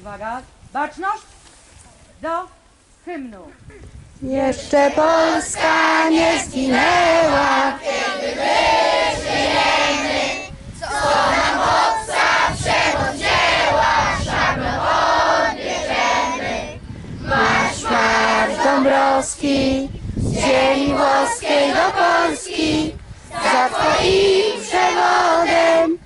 Uwaga, baczność do hymnu. Jeszcze Polska nie zginęła. Marsz, marsz Dąbrowski, z ziemi włoskiej do Polski, za twoim przewodem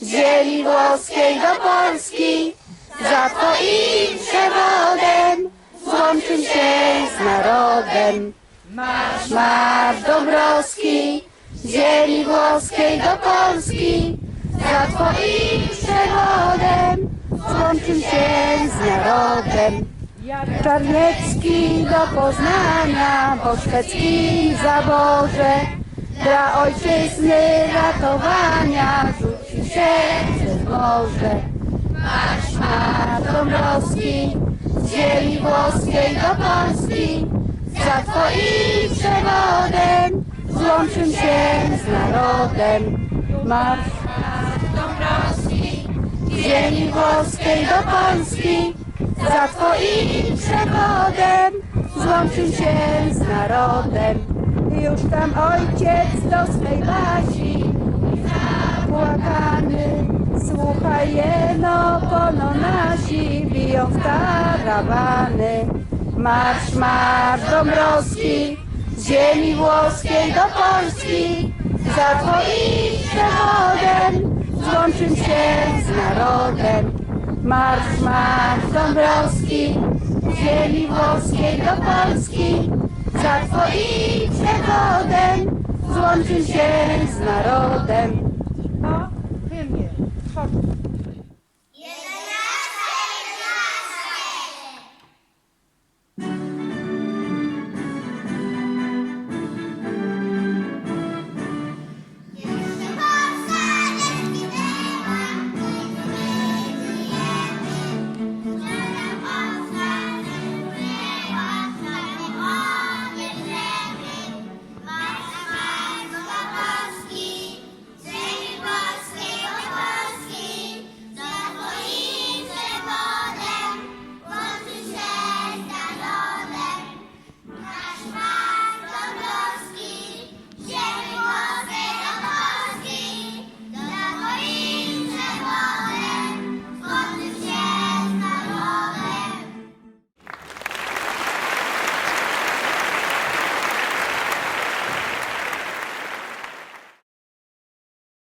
z ziemi włoskiej do Polski, za twoim przewodem złączył się z narodem. Marsz, marsz Dąbrowski, z ziemi włoskiej do Polski, za twoim przewodem złączył się z narodem. Czarniecki do Poznania, po szwedzkim zaborze, dla ojczyzny ratowania morze. Marsz, marsz Dąbrowski, z ziemi włoskiej do Polski, za twoim przewodem złączył się z narodem. Marsz Dąbrowski, z ziemi włoskiej do Polski, za twoim przewodem złączył się z narodem. Już tam ojciec do swej zapłakany, słuchaj jeno pono nasi biją w karawany. Marsz, marsz Dąbrowski, z ziemi włoskiej do Polski, za twoim przewodem złączył się z narodem. Marsz, marsz Dąbrowski, z ziemi włoskiej do Polski, za twoim przewodem złączył się z narodem.